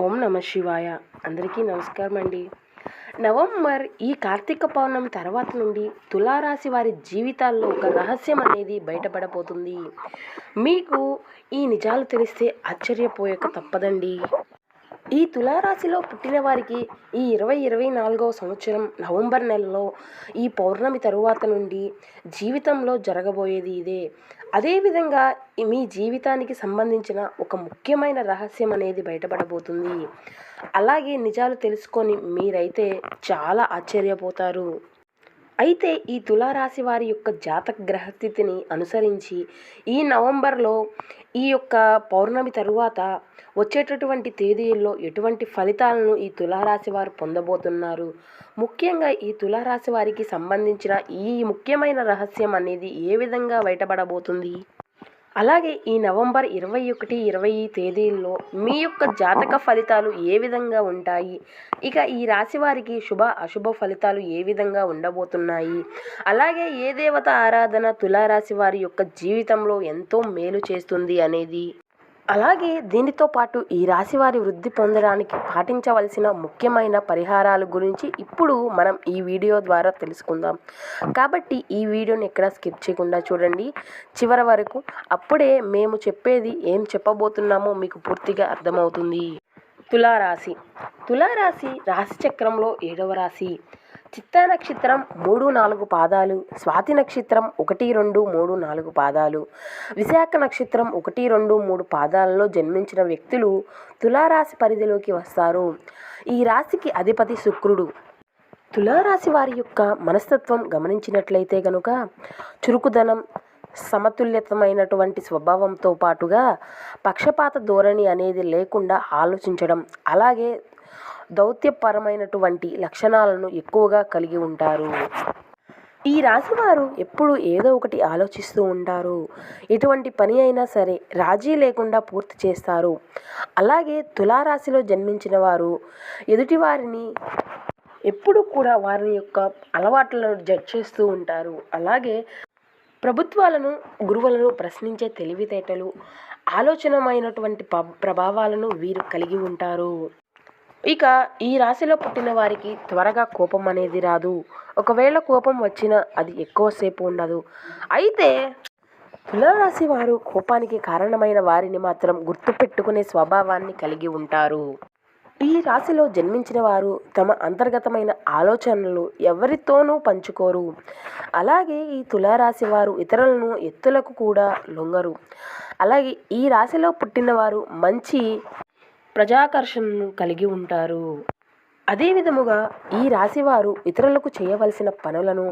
ఓం నమ శివాయ. అందరికీ నమస్కారం అండి నవంబర్ ఈ కార్తీక పౌర్ణమి తర్వాత నుండి తులారాశి వారి జీవితాల్లో ఒక రహస్యం అనేది బయటపడబోతుంది. మీకు ఈ నిజాలు తెలిస్తే ఆశ్చర్యపోయక తప్పదండి. ఈ తులారాశిలో పుట్టిన వారికి ఈ ఇరవై ఇరవై నాలుగవ సంవత్సరం నవంబర్ నెలలో ఈ పౌర్ణమి తరువాత నుండి జీవితంలో జరగబోయేది ఇదే. అదేవిధంగా మీ జీవితానికి సంబంధించిన ఒక ముఖ్యమైన రహస్యం అనేది బయటపడబోతుంది. అలాగే నిజాలు తెలుసుకొని మీరైతే చాలా ఆశ్చర్యపోతారు. అయితే ఈ తులారాశి వారి యొక్క జాతక గ్రహస్థితిని అనుసరించి ఈ నవంబర్లో ఈ యొక్క పౌర్ణమి తరువాత వచ్చేటటువంటి తేదీల్లో ఎటువంటి ఫలితాలను ఈ తులారాశి వారు పొందబోతున్నారు? ముఖ్యంగా ఈ తులారాశి వారికి సంబంధించిన ఈ ముఖ్యమైన రహస్యం అనేది ఏ విధంగా బయటపడబోతుంది? అలాగే ఈ నవంబర్ ఇరవై ఒకటి ఇరవై తేదీల్లో మీ యొక్క జాతక ఫలితాలు ఏ విధంగా ఉంటాయి? ఇక ఈ రాశి వారికి శుభ అశుభ ఫలితాలు ఏ విధంగా ఉండబోతున్నాయి? అలాగే ఏ దేవత ఆరాధన తులారాశి వారి యొక్క జీవితంలో ఎంతో మేలు చేస్తుంది అనేది అలాగే దీనితో పాటు ఈ రాశి వారి వృద్ధి పొందడానికి పాటించవలసిన ముఖ్యమైన పరిహారాల గురించి ఇప్పుడు మనం ఈ వీడియో ద్వారా తెలుసుకుందాం. కాబట్టి ఈ వీడియోని ఎక్కడ స్కిప్ చేయకుండా చూడండి. చివరి వరకు అప్పుడే మేము చెప్పేది ఏం చెప్పబోతున్నామో మీకు పూర్తిగా అర్థమవుతుంది. తులారాశి. తులారాశి రాశి చక్రంలో ఏడవ రాశి. చిత్తా నక్షత్రం మూడు నాలుగు పాదాలు స్వాతి నక్షత్రం ఒకటి రెండు మూడు నాలుగు పాదాలు విశాఖ నక్షత్రం ఒకటి రెండు మూడు పాదాలలో జన్మించిన వ్యక్తులు తులారాశి పరిధిలోకి వస్తారు. ఈ రాశికి అధిపతి శుక్రుడు. తులారాశి వారి యొక్క మనస్తత్వం గమనించినట్లయితే గనుక చురుకుదనం సమతుల్యతమైనటువంటి స్వభావంతో పాటుగా పక్షపాత ధోరణి అనేది లేకుండా ఆలోచించడం అలాగే దౌత్యపరమైనటువంటి లక్షణాలను ఎక్కువగా కలిగి ఉంటారు. ఈ రాశివారు ఎప్పుడు ఏదో ఒకటి ఆలోచిస్తూ ఉంటారు. ఎటువంటి పని అయినా సరే రాజీ లేకుండా పూర్తి చేస్తారు. అలాగే తులారాశిలో జన్మించిన వారు ఎదుటివారిని ఎప్పుడు కూడా వారి యొక్క అలవాట్లను జడ్జ్ చేస్తూ ఉంటారు. అలాగే ప్రభుత్వాలను గురువులను ప్రశ్నించే తెలివితేటలు ఆలోచనమైనటువంటి ప్రభావాలను వీరు కలిగి ఉంటారు. ఇక ఈ రాశిలో పుట్టిన వారికి త్వరగా కోపం అనేది రాదు. ఒకవేళ కోపం వచ్చినా అది ఎక్కువసేపు ఉండదు. అయితే తులారాశి వారు కోపానికి కారణమైన వారిని మాత్రం గుర్తుపెట్టుకునే స్వభావాన్ని కలిగి ఉంటారు. ఈ రాశిలో జన్మించిన వారు తమ అంతర్గతమైన ఆలోచనలు ఎవరితోనూ పంచుకోరు. అలాగే ఈ తులారాశి వారు ఇతరులను ఎత్తులకు కూడా లొంగరు. అలాగే ఈ రాశిలో పుట్టిన వారు మంచి ప్రజాకర్షణను కలిగి ఉంటారు. అదే విధముగా ఈ రాశివారు ఇతరులకు చేయవలసిన పనులను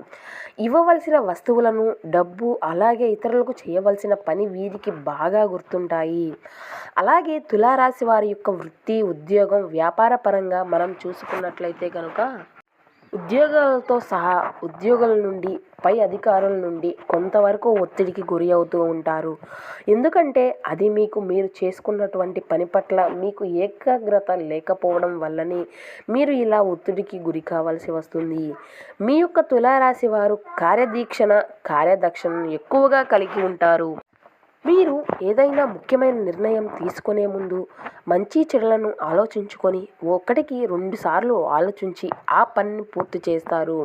ఇవ్వవలసిన వస్తువులను డబ్బు అలాగే ఇతరులకు చేయవలసిన పని వీరికి బాగా గుర్తుంటాయి. అలాగే తులారాశి వారి యొక్క వృత్తి ఉద్యోగం వ్యాపార పరంగా మనం చూసుకున్నట్లయితే కనుక ఉద్యోగాలతో సహా ఉద్యోగుల నుండి పై అధికారుల నుండి కొంతవరకు ఒత్తిడికి గురి అవుతూ ఉంటారు. ఎందుకంటే అది మీకు మీరు చేసుకున్నటువంటి పని పట్ల మీకు ఏకాగ్రత లేకపోవడం వల్లనే మీరు ఇలా ఒత్తిడికి గురి కావాల్సి వస్తుంది. మీ యొక్క తులారాశి వారు కార్యదీక్షణ కార్యదక్షణను ఎక్కువగా కలిగి ఉంటారు. మీరు ఏదైనా ముఖ్యమైన నిర్ణయం తీసుకునే ముందు మంచి చెడులను ఆలోచించుకొని ఒకటికి రెండు సార్లు ఆలోచించి ఆ పనిని పూర్తి చేస్తారు.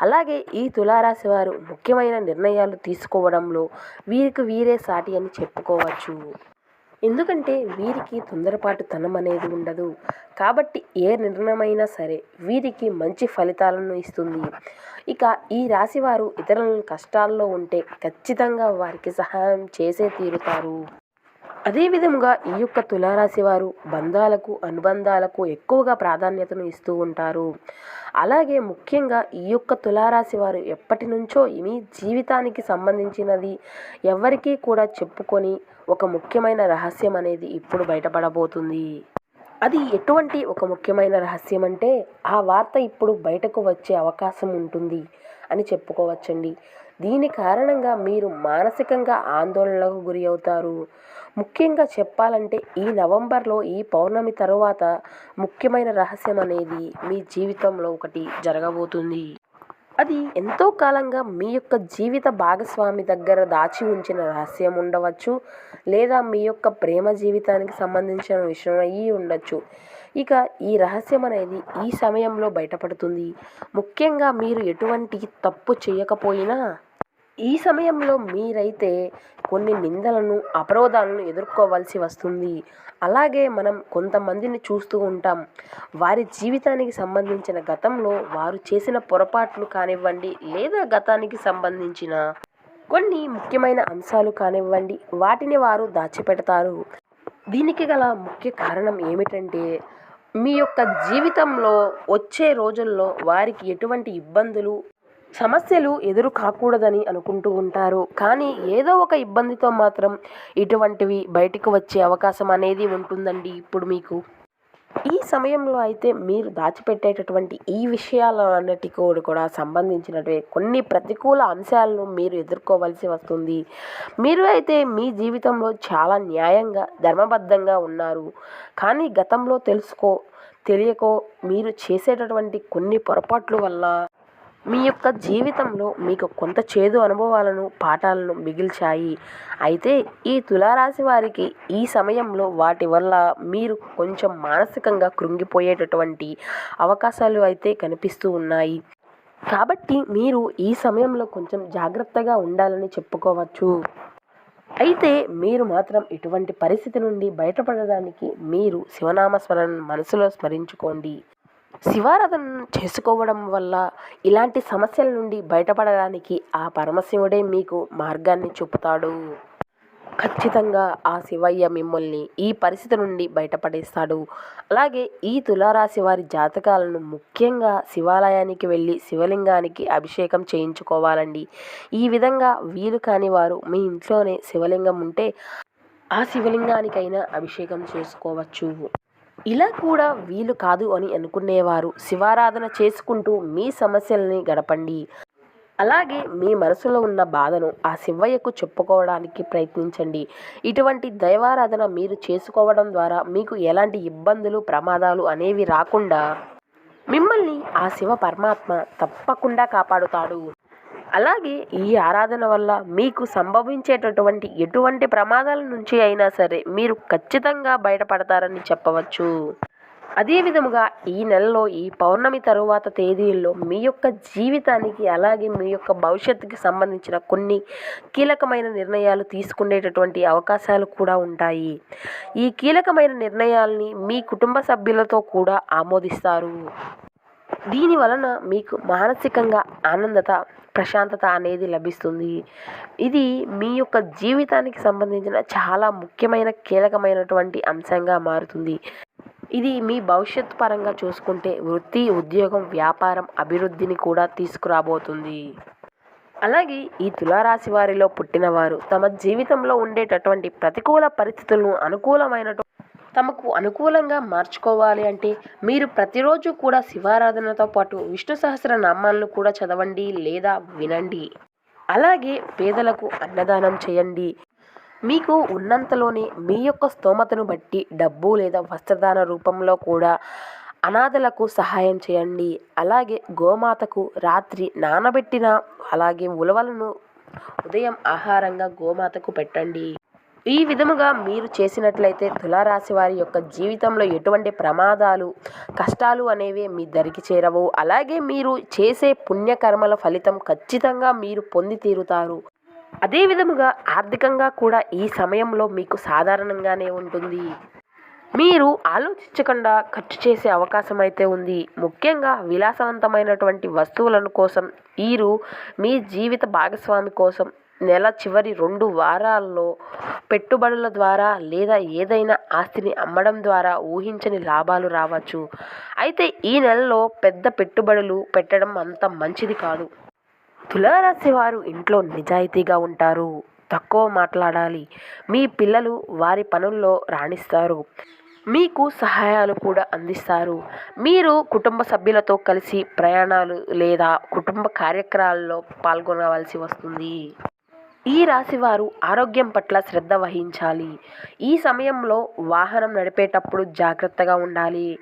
అలాగే ఈ తులారాశి వారు ముఖ్యమైన నిర్ణయాలు తీసుకోవడంలో వీరికి వీరే సాటి అని చెప్పుకోవచ్చు. ఎందుకంటే వీరికి తొందరపాటు తనం అనేది ఉండదు. కాబట్టి ఏ నిర్ణయమైనా సరే వీరికి మంచి ఫలితాలను ఇస్తుంది. ఇక ఈ రాశివారు ఇతరులను కష్టాల్లో ఉంటే ఖచ్చితంగా వారికి సహాయం చేసే తీరుతారు. అదేవిధంగా ఈ యొక్క తులారాశి వారు బంధాలకు అనుబంధాలకు ఎక్కువగా ప్రాధాన్యతను ఇస్తూ ఉంటారు. అలాగే ముఖ్యంగా ఈ యొక్క తులారాశి వారు ఎప్పటి నుంచో మీ జీవితానికి సంబంధించినది ఎవరికీ కూడా చెప్పుకొని ఒక ముఖ్యమైన రహస్యం అనేది ఇప్పుడు బయటపడబోతుంది. అది ఎటువంటి ఒక ముఖ్యమైన రహస్యం అంటే ఆ వార్త ఇప్పుడు బయటకు వచ్చే అవకాశం ఉంటుంది అని చెప్పుకోవచ్చండి. దీని కారణంగా మీరు మానసికంగా ఆందోళనలకు గురి అవుతారు. ముఖ్యంగా చెప్పాలంటే ఈ నవంబర్లో ఈ పౌర్ణమి తరువాత ముఖ్యమైన రహస్యం అనేది మీ జీవితంలో ఒకటి జరగబోతుంది. అది ఎంతో కాలంగా మీ యొక్క జీవిత భాగస్వామి దగ్గర దాచి ఉంచిన రహస్యం ఉండవచ్చు లేదా మీ యొక్క ప్రేమ జీవితానికి సంబంధించిన విషయం అయ్యి ఉండొచ్చు. ఇక ఈ రహస్యం అనేది ఈ సమయంలో బయటపడుతుంది. ముఖ్యంగా మీరు ఎటువంటి తప్పు చేయకపోయినా ఈ సమయంలో మీరైతే కొన్ని నిందలను అపరోధాలను ఎదుర్కోవాల్సి వస్తుంది. అలాగే మనం కొంతమందిని చూస్తూ ఉంటాం. వారి జీవితానికి సంబంధించిన గతంలో వారు చేసిన పొరపాట్లు కానివ్వండి లేదా గతానికి సంబంధించిన కొన్ని ముఖ్యమైన అంశాలు కానివ్వండి వాటిని వారు దాచిపెడతారు. దీనికి గల ముఖ్య కారణం ఏమిటంటే మీ యొక్క జీవితంలో వచ్చే రోజుల్లో వారికి ఎటువంటి ఇబ్బందులు సమస్యలు ఎదురు కాకూడదని అనుకుంటూ ఉంటారు. కానీ ఏదో ఒక ఇబ్బందితో మాత్రం ఇటువంటివి బయటకు వచ్చే అవకాశం అనేది ఉంటుందండి ఇప్పుడు మీకు. ఈ సమయంలో అయితే మీరు దాచిపెట్టేటటువంటి ఈ విషయాలన్నిటి కూడా కూడా సంబంధించినటువంటి కొన్ని ప్రతికూల అంశాలను మీరు ఎదుర్కోవాల్సి వస్తుంది. మీరు అయితే మీ జీవితంలో చాలా న్యాయంగా ధర్మబద్ధంగా ఉన్నారు. కానీ గతంలో తెలుసుకో తెలియకో మీరు చేసేటటువంటి కొన్ని పొరపాట్ల వల్ల మీ యొక్క జీవితంలో మీకు కొంత చేదు అనుభవాలను పాఠాలను మిగిల్చాయి. అయితే ఈ తులారాశి వారికి ఈ సమయంలో వాటి వల్ల మీరు కొంచెం మానసికంగా కృంగిపోయేటటువంటి అవకాశాలు అయితే కనిపిస్తూ ఉన్నాయి. కాబట్టి మీరు ఈ సమయంలో కొంచెం జాగ్రత్తగా ఉండాలని చెప్పుకోవచ్చు. అయితే మీరు మాత్రం ఇటువంటి పరిస్థితి నుండి బయటపడడానికి మీరు శివనామ స్మరణ మనసులో స్మరించుకోండి. శివారాధన చేసుకోవడం వల్ల ఇలాంటి సమస్యల నుండి బయటపడడానికి ఆ పరమశివుడే మీకు మార్గాన్ని చూపుతాడు. ఖచ్చితంగా ఆ శివయ్య మిమ్మల్ని ఈ పరిస్థితి నుండి బయటపడేస్తాడు. అలాగే ఈ తులారాశి వారి జాతకాలను ముఖ్యంగా శివాలయానికి వెళ్ళి శివలింగానికి అభిషేకం చేయించుకోవాలండి. ఈ విధంగా వీలు కాని వారు మీ ఇంట్లోనే శివలింగం ఉంటే ఆ శివలింగానికైనా అభిషేకం చేసుకోవచ్చు. ఇలా కూడా వీలు కాదు అని అనుకునేవారు. శివారాధన చేసుకుంటూ మీ సమస్యల్ని గడపండి. అలాగే మీ మనసులో ఉన్న బాధను ఆ శివయ్యకు చెప్పుకోవడానికి ప్రయత్నించండి. ఇటువంటి దైవారాధన మీరు చేసుకోవడం ద్వారా మీకు ఎలాంటి ఇబ్బందులు ప్రమాదాలు అనేవి రాకుండా మిమ్మల్ని ఆ శివ పరమాత్మ తప్పకుండా కాపాడుతాడు. అలాగే ఈ ఆరాధన వల్ల మీకు సంభవించేటటువంటి ఎటువంటి ప్రమాదాల నుంచి అయినా సరే మీరు ఖచ్చితంగా బయటపడతారని చెప్పవచ్చు. అదే విధముగా ఈ నెలలో ఈ పౌర్ణమి తరువాత తేదీల్లో మీ యొక్క జీవితానికి అలాగే మీ యొక్క భవిష్యత్తుకి సంబంధించిన కొన్ని కీలకమైన నిర్ణయాలు తీసుకునేటటువంటి అవకాశాలు కూడా ఉంటాయి. ఈ కీలకమైన నిర్ణయాల్ని మీ కుటుంబ సభ్యులతో కూడా ఆమోదిస్తారు. దీని వలన మీకు మానసికంగా ఆనందత ప్రశాంతత అనేది లభిస్తుంది. ఇది మీ యొక్క జీవితానికి సంబంధించిన చాలా ముఖ్యమైన కీలకమైనటువంటి అంశంగా మారుతుంది. ఇది మీ భవిష్యత్తు పరంగా చూసుకుంటే వృత్తి ఉద్యోగం వ్యాపారం అభివృద్ధిని కూడా తీసుకురాబోతుంది. అలాగే ఈ తులారాశి వారిలో పుట్టినవారు తమ జీవితంలో ఉండేటటువంటి ప్రతికూల పరిస్థితులను అనుకూలమైన తమకు అనుకూలంగా మార్చుకోవాలి అంటే మీరు ప్రతిరోజు కూడా శివారాధనతో పాటు విష్ణు సహస్ర నామాలను కూడా చదవండి లేదా వినండి. అలాగే పేదలకు అన్నదానం చేయండి. మీకు ఉన్నంతలోనే మీ యొక్క స్తోమతను బట్టి డబ్బు లేదా వస్త్రదాన రూపంలో కూడా అనాథలకు సహాయం చేయండి. అలాగే గోమాతకు రాత్రి నానబెట్టిన అలాగే ఉలవలను ఉదయం ఆహారంగా గోమాతకు పెట్టండి. ఈ విధముగా మీరు చేసినట్లయితే తులారాశి వారి యొక్క జీవితంలో ఎటువంటి ప్రమాదాలు కష్టాలు అనేవి మీ దరికి చేరవు. అలాగే మీరు చేసే పుణ్యకర్మల ఫలితం ఖచ్చితంగా మీరు పొంది తీరుతారు. అదే విధముగా ఆర్థికంగా కూడా ఈ సమయంలో మీకు సాధారణంగానే ఉంటుంది. మీరు ఆలోచించకుండా ఖర్చు చేసే అవకాశం అయితే ఉంది. ముఖ్యంగా విలాసవంతమైనటువంటి వస్తువులను కోసం మీరు మీ జీవిత భాగస్వామి కోసం నెల చివరి రెండు వారాల్లో పెట్టుబడుల ద్వారా లేదా ఏదైనా ఆస్తిని అమ్మడం ద్వారా ఊహించని లాభాలు రావచ్చు. అయితే ఈ నెలలో పెద్ద పెట్టుబడులు పెట్టడం అంత మంచిది కాదు. తులారాశి వారు ఇంట్లో నిజాయితీగా ఉంటారు. తక్కువ మాట్లాడాలి. మీ పిల్లలు వారి పనుల్లో రాణిస్తారు. మీకు సహాయాలు కూడా అందిస్తారు. మీరు కుటుంబ సభ్యులతో కలిసి ప్రయాణాలు లేదా కుటుంబ కార్యక్రమాల్లో పాల్గొనవలసి వస్తుంది. ఈ రాశివారు ఆరోగ్యం పట్ల శ్రద్ధ వహించాలి. ఈ సమయంలో వాహనం నడిపేటప్పుడు జాగ్రత్తగా ఉండాలి.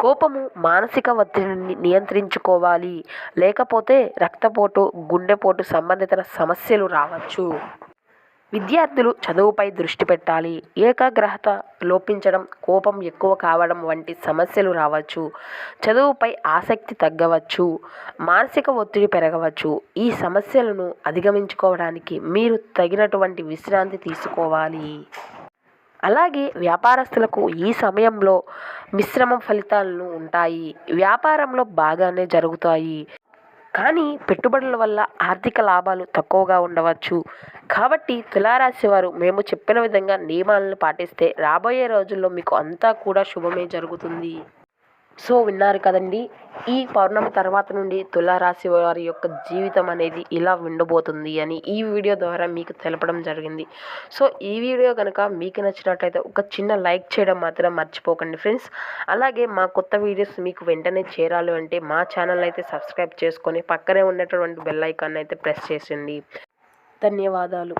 కోపము మానసిక ఒత్తిడిని నియంత్రించుకోవాలి. లేకపోతే రక్తపోటు గుండెపోటు సంబంధిత సమస్యలు రావచ్చు. విద్యార్థులు చదువుపై దృష్టి పెట్టాలి. ఏకాగ్రత లోపించడం కోపం ఎక్కువ కావడం వంటి సమస్యలు రావచ్చు. చదువుపై ఆసక్తి తగ్గవచ్చు. మానసిక ఒత్తిడి పెరగవచ్చు. ఈ సమస్యలను అధిగమించుకోవడానికి మీరు తగినటువంటి విశ్రాంతి తీసుకోవాలి. అలాగే వ్యాపారస్తులకు ఈ సమయంలో మిశ్రమ ఫలితాలను ఉంటాయి. వ్యాపారంలో బాగానే జరుగుతాయి. కానీ పెట్టుబడుల వల్ల ఆర్థిక లాభాలు తక్కువగా ఉండవచ్చు. కాబట్టి తులారాశి వారు మేము చెప్పిన విధంగా నియమాలను పాటిస్తే రాబోయే రోజుల్లో మీకు అంతా కూడా శుభమే జరుగుతుంది. సో విన్నారు కదండి. ఈ పౌర్ణమి తర్వాత నుండి తులారాశి వారి యొక్క జీవితం అనేది ఇలా ఉండబోతుంది అని ఈ వీడియో ద్వారా మీకు తెలపడం జరిగింది. సో ఈ వీడియో కనుక మీకు నచ్చినట్లయితే ఒక చిన్న లైక్ చేయడం మాత్రం మర్చిపోకండి ఫ్రెండ్స్. అలాగే మా కొత్త వీడియోస్ మీకు వెంటనే చేరాలి అంటే మా ఛానల్ అయితే సబ్స్క్రైబ్ చేసుకొని పక్కనే ఉన్నటువంటి బెల్ ఐకాన్ అయితే ప్రెస్ చేసింది ధన్యవాదాలు.